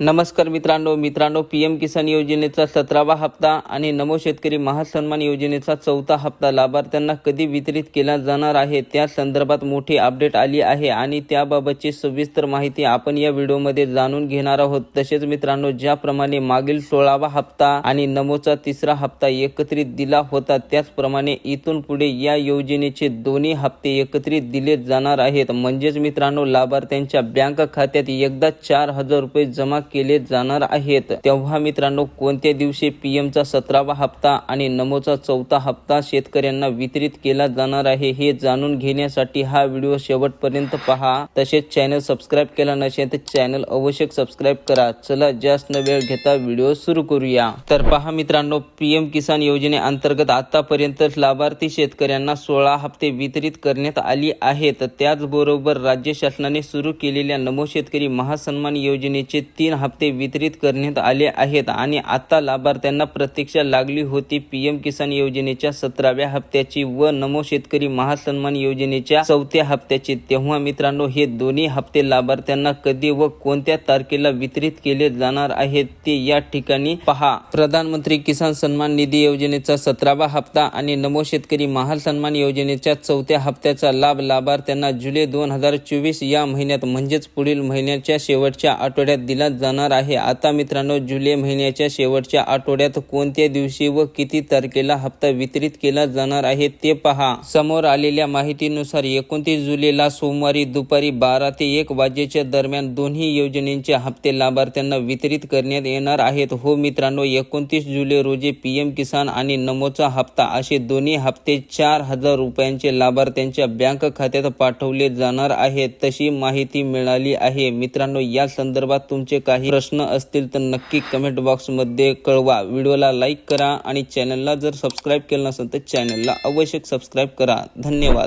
नमस्कार मित्रांनो मित्रांनो पी एम किसान योजनेचा सतरावा हप्ता आणि नमो शेतकरी महासन्मान योजनेचा चौथा हप्ता लाभार्थ्यांना कधी वितरित केला जाणार आहे? त्या संदर्भात मोठी अपडेट आली आहे आणि त्याबाबतची सविस्तर माहिती आपण या व्हिडिओमध्ये जाणून घेणार आहोत. तसेच मित्रांनो ज्याप्रमाणे मागील सोळावा हप्ता आणि नमोचा तिसरा हप्ता एकत्रित दिला होता त्याचप्रमाणे इथून पुढे या योजनेचे दोन्ही हप्ते एकत्रित दिले जाणार आहेत. म्हणजेच मित्रांनो लाभार्थ्यांच्या बँक खात्यात एकदा चार हजार रुपये जमा केले जाणार आहेत. तेव्हा मित्रांनो कोणत्या दिवशी पीएमचा सतरावा हप्ता आणि नमोचा चौथा हप्ता शेतकऱ्यांना वितरित केला जाणार आहे हे जाणून घेण्यासाठी हा व्हिडिओ शेवटपर्यंत पहा. तसेच चॅनल सबस्क्राईब केला नसेल तर चॅनल अवश्य सबस्क्राईब करा. चला जास्त वेळ घेता व्हिडिओ सुरू करूया. तर पहा मित्रांनो पीएम किसान योजनेअंतर्गत आतापर्यंत लाभार्थी शेतकऱ्यांना सोळा हप्ते वितरित करण्यात आली आहेत. त्याचबरोबर राज्य शासनाने सुरू केलेल्या नमो शेतकरी महासन्मान योजनेचे तीन हप्ते वितरित करण्यात आले आहेत आणि आता लाभार्थ्यांना प्रतीक्षा लागली होती. पीएम किसान योजनेच्या सतराव्या हप्त्याची व नमो शेतकरी महासन्मान योजनेच्या चौथ्या हप्त्याची. तेव्हा मित्रांनो हे दोन्ही हप्ते लाभार्थ्यांना कधी व कोणत्या तारखेला वितरित केले जाणार आहेत ते या ठिकाणी पहा. प्रधानमंत्री किसान सन्मान निधी योजनेचा सतरावा हप्ता आणि नमो शेतकरी महासन्मान योजनेच्या चौथ्या हप्त्याचा लाभ लाभार्थ्यांना जुलै दोन हजार चोवीस या महिन्यात म्हणजेच पुढील महिन्याच्या शेवटच्या आठवड्यात दिला जाणार आहे. आता मित्रांनो जुलै महिन्याच्या शेवटच्या आठवड्यात कोणत्या दिवशी व किती तारखेला हप्ता वितरित केला जाणार आहे ते पहा. समोर आलेल्या माहितीनुसार एकोणतीस जुलैला सोमवारी दुपारी बारा ते एक वाजेच्या दरम्यान दोन्ही योजनेचे हप्ते लाभार्थ्यांना वितरित करण्यात येणार आहेत. हो मित्रांनो एकोणतीस जुलै रोजी पीएम किसान आणि नमोचा हप्ता असे दोन्ही हप्ते चार हजार रुपयांचे लाभार्थ्यांच्या बँक खात्यात पाठवले जाणार आहेत. तशी माहिती मिळाली आहे. मित्रांनो या संदर्भात तुमचे काय काही प्रश्न असतील तर नक्की कमेंट बॉक्समध्ये कळवा. व्हिडिओला लाईक करा आणि चॅनलला जर सबस्क्राईब केलं नसेल तर चॅनलला अवश्य सबस्क्राईब करा. धन्यवाद.